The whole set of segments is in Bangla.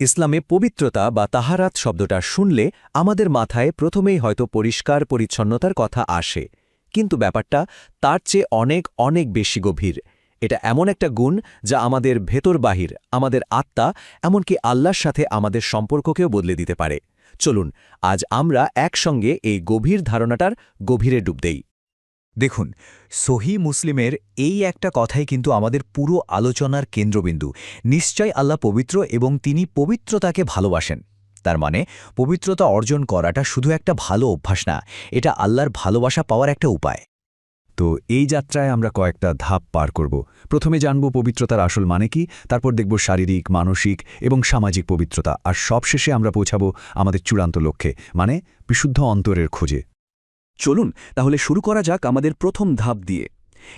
ইসলামে পবিত্রতা বা তাহারাত শব্দটা শুনলে আমাদের মাথায় প্রথমেই হয়তো পরিষ্কার পরিচ্ছন্নতার কথা আসে। কিন্তু ব্যাপারটা তার চেয়ে অনেক অনেক বেশি গভীর। এটা এমন একটা গুণ যা আমাদের ভেতর বাহির, আমাদের আত্মা, এমনকি আল্লাহর সাথে আমাদের সম্পর্ককেও বদলে দিতে পারে। চলুন, আজ আমরা একসঙ্গে এই গভীর ধারণাটার গভীরে ডুব দেই। দেখুন, সহি মুসলিমের এই একটা কথাই কিন্তু আমাদের পুরো আলোচনার কেন্দ্রবিন্দু। নিশ্চয় আল্লাহ পবিত্র এবং তিনি পবিত্রতাকে ভালোবাসেন। তার মানে পবিত্রতা অর্জন করাটা শুধু একটা ভালো অভ্যাস না, এটা আল্লাহর ভালোবাসা পাওয়ার একটা উপায়। তো এই যাত্রায় আমরা কয়েকটা ধাপ পার করব। প্রথমে জানব পবিত্রতার আসল মানে কি, তারপর দেখব শারীরিক, মানসিক এবং সামাজিক পবিত্রতা, আর সবশেষে আমরা পৌঁছাব আমাদের চূড়ান্ত লক্ষ্যে মানে বিশুদ্ধ অন্তরের খোঁজে। চলুন তাহলে শুরু করা যাক আমাদের প্রথম ধাপ দিয়ে।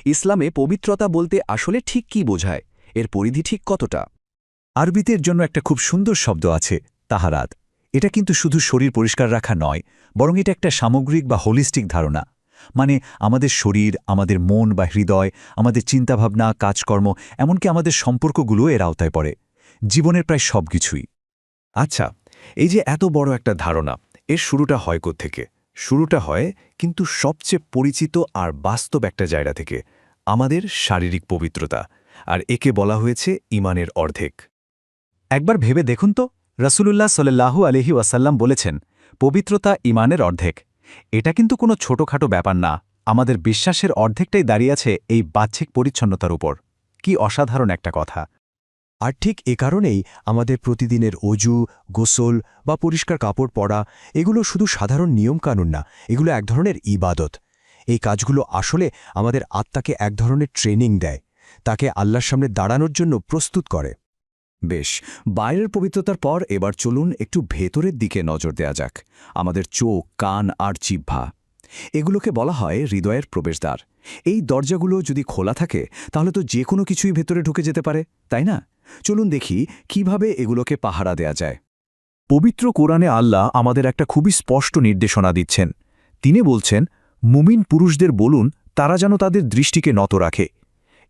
ইসলামে পবিত্রতা বলতে আসলে ঠিক কি বোঝায়? এর পরিধি ঠিক কতটা? আরবিতের জন্য একটা খুব সুন্দর শব্দ আছে, তাহারাত। এটা কিন্তু শুধু শরীর পরিষ্কার রাখা নয়, বরং এটা একটা সামগ্রিক বা হোলিস্টিক ধারণা। মানে আমাদের শরীর, আমাদের মন বা হৃদয়, আমাদের চিন্তাভাবনা, কাজকর্ম, এমনকি আমাদের সম্পর্কগুলো এর আওতায় পড়ে। জীবনের প্রায় সব কিছুই আচ্ছা এই যে এত বড় একটা ধারণা, এর শুরুটা হয় থেকে শুরুটা হয় কিন্তু সবচেয়ে পরিচিত আর বাস্তব একটা জায়গা থেকে, আমাদের শারীরিক পবিত্রতা, আর একে বলা হয়েছে ইমানের অর্ধেক। একবার ভেবে দেখুন তো, রসুলুল্লাহ সাল্লাহু আলহি ওয়াসাল্লাম বলেছেন, পবিত্রতা ইমানের অর্ধেক। এটা কিন্তু কোনো ছোটখাটো ব্যাপার না, আমাদের বিশ্বাসের অর্ধেকটাই দাঁড়িয়ে আছে এই বাহ্যিক পরিচ্ছন্নতার উপর। কি অসাধারণ একটা কথা। আর ঠিক এ কারণেই আমাদের প্রতিদিনের অজু, গোসল বা পরিষ্কার কাপড় পরা, এগুলো শুধু সাধারণ নিয়মকানুন না, এগুলো এক ধরনের ইবাদত। এই কাজগুলো আসলে আমাদের আত্মাকে এক ধরনের ট্রেনিং দেয়, তাকে আল্লাহর সামনে দাঁড়ানোর জন্য প্রস্তুত করে। বেশ, বাইরের পবিত্রতার পর এবার চলুন একটু ভেতরের দিকে নজর দেয়া যাক। আমাদের চোখ, কান আর জিহ্বা। এগুলোকে বলা হয় হৃদয়ের প্রবেশদ্বার। এই দরজাগুলো যদি খোলা থাকে, তাহলে তো যে কোনো কিছুই ভেতরে ঢুকে যেতে পারে, তাই না? চলুন দেখি কীভাবে এগুলোকে পাহারা দেয়া যায়। পবিত্র কোরআনে আল্লাহ আমাদের একটা খুবই স্পষ্ট নির্দেশনা দিচ্ছেন। তিনি বলছেন, মুমিন পুরুষদের বলুন, তারা যেন তাদের দৃষ্টিকে নত রাখে।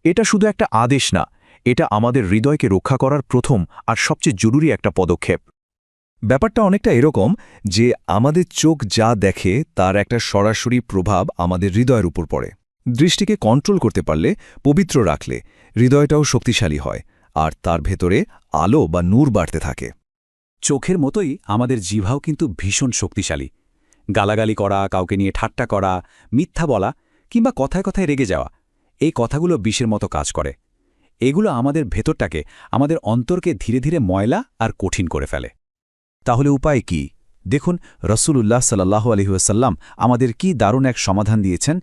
এটা শুধু একটা আদেশ না, এটা আমাদের হৃদয়কে রক্ষা করার প্রথম আর সবচেয়ে জরুরি একটা পদক্ষেপ। ব্যাপারটা অনেকটা এরকম যে আমাদের চোখ যা দেখে তার একটা সরাসরি প্রভাব আমাদের হৃদয়ের উপর পড়ে। দৃষ্টিকে কন্ট্রোল করতে পারলে, পবিত্র রাখলে হৃদয়টাও শক্তিশালী হয় আর তার ভেতরে আলো বা নূর বাড়তে থাকে। চোখের মতোই আমাদের জিভাও কিন্তু ভীষণ শক্তিশালী। গালাগালি করা, কাউকে নিয়ে ঠাট্টা করা, মিথ্যা বলা কিংবা কথায় কথায় রেগে যাওয়া, এই কথাগুলো বিষের মতো কাজ করে। এগুলো আমাদের ভেতরটাকে, আমাদের অন্তরকে ধীরে ধীরে ময়লা আর কঠিন করে ফেলে। তাহলে উপায় কি? দেখুন, রসুলুল্লাহ সাল্লাহ আলহিউসাল্লাম আমাদের কি দারুণ এক সমাধান দিয়েছেন?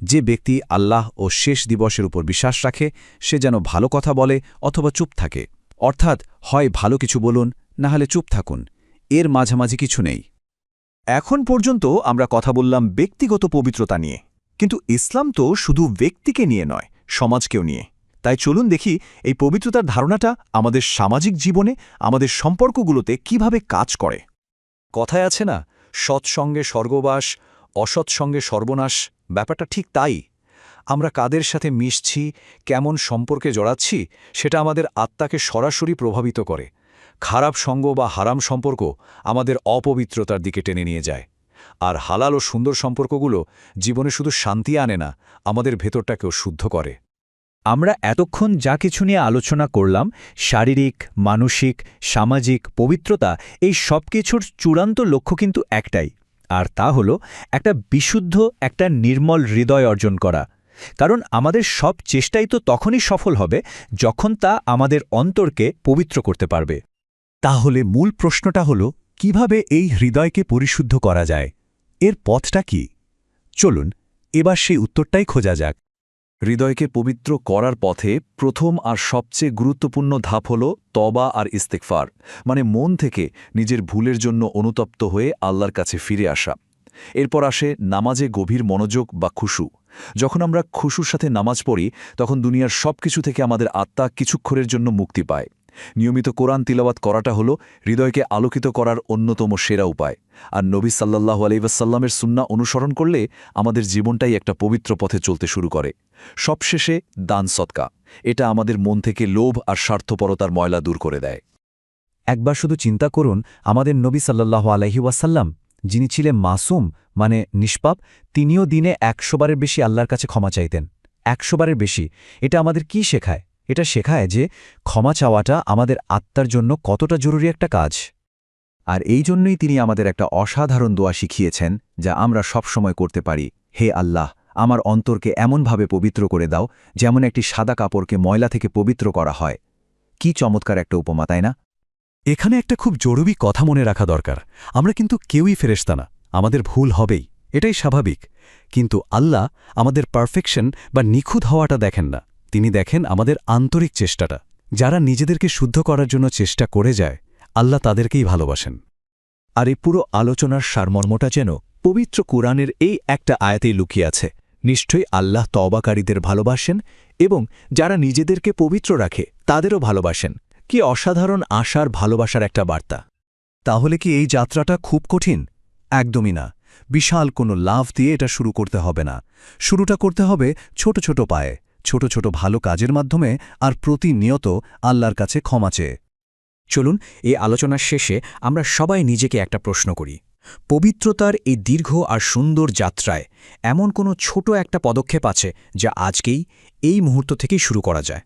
যে ব্যক্তি আল্লাহ ও শেষ দিবসের উপর বিশ্বাস রাখে, সে যেন ভালো কথা বলে অথবা চুপ থাকে। অর্থাৎ হয় ভালো কিছু বলুন, না হলে চুপ থাকুন। এর মাঝামাঝি কিছু নেই। এখন পর্যন্ত আমরা কথা বললাম ব্যক্তিগত পবিত্রতা নিয়ে। কিন্তু ইসলাম তো শুধু ব্যক্তিকে নিয়ে নয়, সমাজকেও নিয়ে। তাই চলুন দেখি এই পবিত্রতার ধারণাটা আমাদের সামাজিক জীবনে, আমাদের সম্পর্কগুলোতে কীভাবে কাজ করে। কথায় আছে না সৎসঙ্গে স্বর্গবাস অসৎসঙ্গে সর্বনাশ, ব্যাপারটা ঠিক তাই। আমরা কাদের সাথে মিশছি, কেমন সম্পর্কে জড়াচ্ছি, সেটা আমাদের আত্মাকে সরাসরি প্রভাবিত করে। খারাপ সঙ্গ বা হারাম সম্পর্ক আমাদের অপবিত্রতার দিকে টেনে নিয়ে যায়। আর হালাল ও সুন্দর সম্পর্কগুলো জীবনে শুধু শান্তি আনে না, আমাদের ভেতরটাকেও শুদ্ধ করে। আমরা এতক্ষণ যা কিছু নিয়ে আলোচনা করলাম, শারীরিক, মানসিক, সামাজিক, পবিত্রতা, এই সব কিছুর চূড়ান্ত লক্ষ্য কিন্তু একটাই। আর তা হল একটা বিশুদ্ধ, একটা নির্মল হৃদয় অর্জন করা। কারণ আমাদের সব চেষ্টাই তো তখনই সফল হবে যখন তা আমাদের অন্তরকে পবিত্র করতে পারবে। তাহলে মূল প্রশ্নটা হল, কীভাবে এই হৃদয়কে পরিশুদ্ধ করা যায়? এর পথটা কি? চলুন, এবার সেই উত্তরটাই খোঁজা যাক। হৃদয়কে পবিত্র করার পথে প্রথম আর সবচেয়ে গুরুত্বপূর্ণ ধাপ হল তবা আর ইস্তেকফার মানে মন থেকে নিজের ভুলের জন্য অনুতপ্ত হয়ে আল্লাহর কাছে ফিরে আসা। এরপর আসে নামাজে গভীর মনোযোগ বা খুশু। যখন আমরা খুশুর সাথে নামাজ পড়ি, তখন দুনিয়ার সব কিছু থেকে আমাদের আত্মা কিছুক্ষণের জন্য মুক্তি পায়। নিয়মিত কোরআন তিলাবাত করাটা হল হৃদয়কে আলোকিত করার অন্যতম সেরা উপায়। আর নবী সাল্লাহু আলাইসাল্লামের সুন্না অনুসরণ করলে আমাদের জীবনটাই একটা পবিত্র পথে চলতে শুরু করে। সবশেষে দান সৎকা এটা আমাদের মন থেকে লোভ আর স্বার্থপরতার ময়লা দূর করে দেয়। একবার শুধু চিন্তা করুন, আমাদের নবী সাল্লাহ আলহি ওয়াসাল্লাম, যিনি ছিলেন মাসুম মানে নিষ্পাপ, তিনিও দিনে একশোবারের বেশি আল্লাহর কাছে ক্ষমা চাইতেন। একশোবারের বেশি। এটা আমাদের কি শেখায়? এটা শেখায় যে ক্ষমা চাওয়াটা আমাদের আত্মার জন্য কতটা জরুরি একটা কাজ। আর এই জন্যই তিনি আমাদের একটা অসাধারণ দোয়া শিখিয়েছেন, যা আমরা সবসময় করতে পারি। হে আল্লাহ, আমার অন্তরকে এমনভাবে পবিত্র করে দাও, যেমন একটি সাদা কাপড়কে ময়লা থেকে পবিত্র করা হয়। কি চমৎকার একটা উপমা, তাই না? এখানে একটা খুব জরুরি কথা মনে রাখা দরকার। আমরা কিন্তু কেউই ফেরেস্তা না, আমাদের ভুল হবেই, এটাই স্বাভাবিক। কিন্তু আল্লাহ আমাদের পারফেকশন বা নিখুঁত হওয়াটা দেখেন না। তিনি দেখেন আমাদের আন্তরিক চেষ্টাটা। যারা নিজেদেরকে শুদ্ধ করার জন্য চেষ্টা করে যায়, আল্লাহ তাদেরকেই ভালোবাসেন। আর এই পুরো আলোচনার সারমর্মটা যেন পবিত্র কোরআনের এই একটা আয়াতেই লুকিয়ে আছে। নিশ্চয়ই আল্লাহ তবাকারীদের ভালোবাসেন এবং যারা নিজেদেরকে পবিত্র রাখে, তাদেরও ভালোবাসেন। কি অসাধারণ আশার ভালোবাসার একটা বার্তা। তাহলে কি এই যাত্রাটা খুব কঠিন? একদমই না। বিশাল কোনো লাভ দিয়ে এটা শুরু করতে হবে না। শুরুটা করতে হবে ছোট ছোট পায়ে। ছোট ছোট ভালো কাজের মাধ্যমে আর প্রতিনিয়ত আল্লাহর কাছে ক্ষমা চেয়ে। চলুন এই আলোচনার শেষে আমরা সবাই নিজেকে একটা প্রশ্ন করি। পবিত্রতার এই দীর্ঘ আর সুন্দর যাত্রায় এমন কোনো ছোট একটা পদক্ষেপ আছে যা আজকেই এই মুহূর্ত থেকেই শুরু করা যায়?